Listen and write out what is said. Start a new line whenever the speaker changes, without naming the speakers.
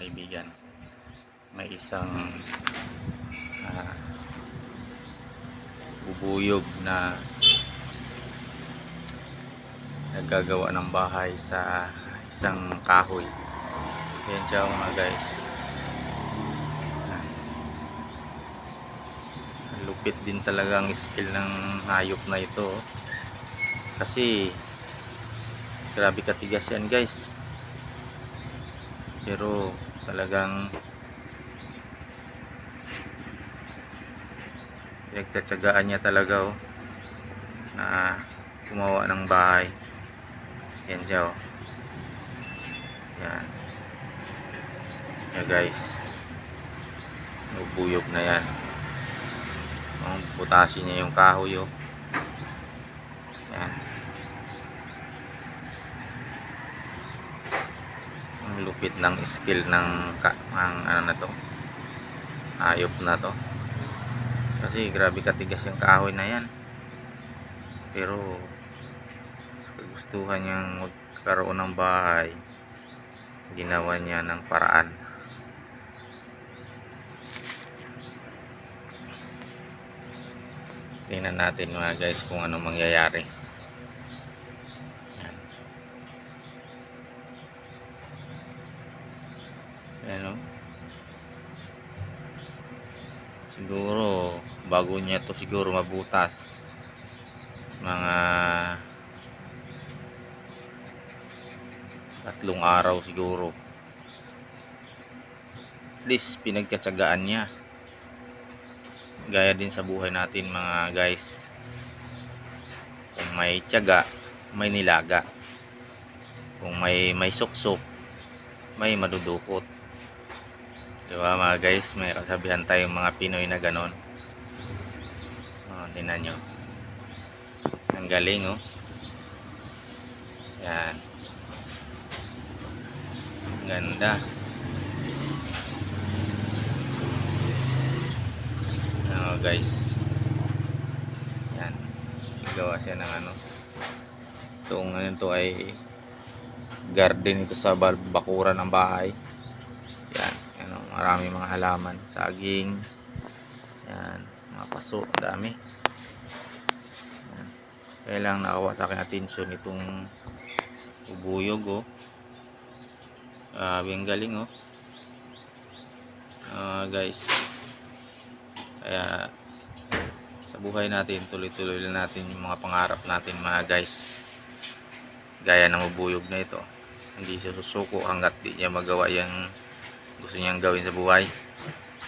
kaibigan. May isang ah, bubuyog na naggagawa ng bahay sa isang kahoy. Yan siya mga guys. Lupit din talaga ang skill ng hayop na ito oh. kasi grabe katigas yan guys. Pero talagang pinagtsatsagaan niya talaga oh na gumawa ng bahay. Yan siya oh. Yan. Yan guys. Nubuyog na yan. Ang putasin niya yung kahoy oh yan ang lupit ng skill ng ang ano na to. Ayop na to. Kasi grabe katigas yung kahoy na yan. Pero sa kagustuhan niyang magkaroon ng bahay ginawa niya ng paraan. Tingnan natin mga guys kung ano mangyayari yan yan o siguro bago niya to siguro mabutas. Mga tatlong araw siguro. At least pinagkatsagaan niya. Gaya din sa buhay natin mga guys. Kung may tiyaga may nilaga. Kung may may suksok may madudukot di ba mga guys? May kasabihan tayong mga Pinoy na ganon. Oh, tinan nyo. Ang galing oh. Yan. Ganda. Ano guys. Yan. Gawa siya ng ano. Itong ano to ay garden ito sa bakuran ng bahay. Yan ano, marami mga halaman. Saging. Yan mga paso dami. Yan. kaya lang nakawa sa akin atensyon itong ubuyog oh. Grabe ang galing oh. Ah, guys. Kaya sa buhay natin tuloy-tuloy natin yung mga pangarap natin mga guys. Gaya ng ubuyog na ito. Hindi siya susuko hanggat di niya magawa yung gusto niyang gawin sa buhay.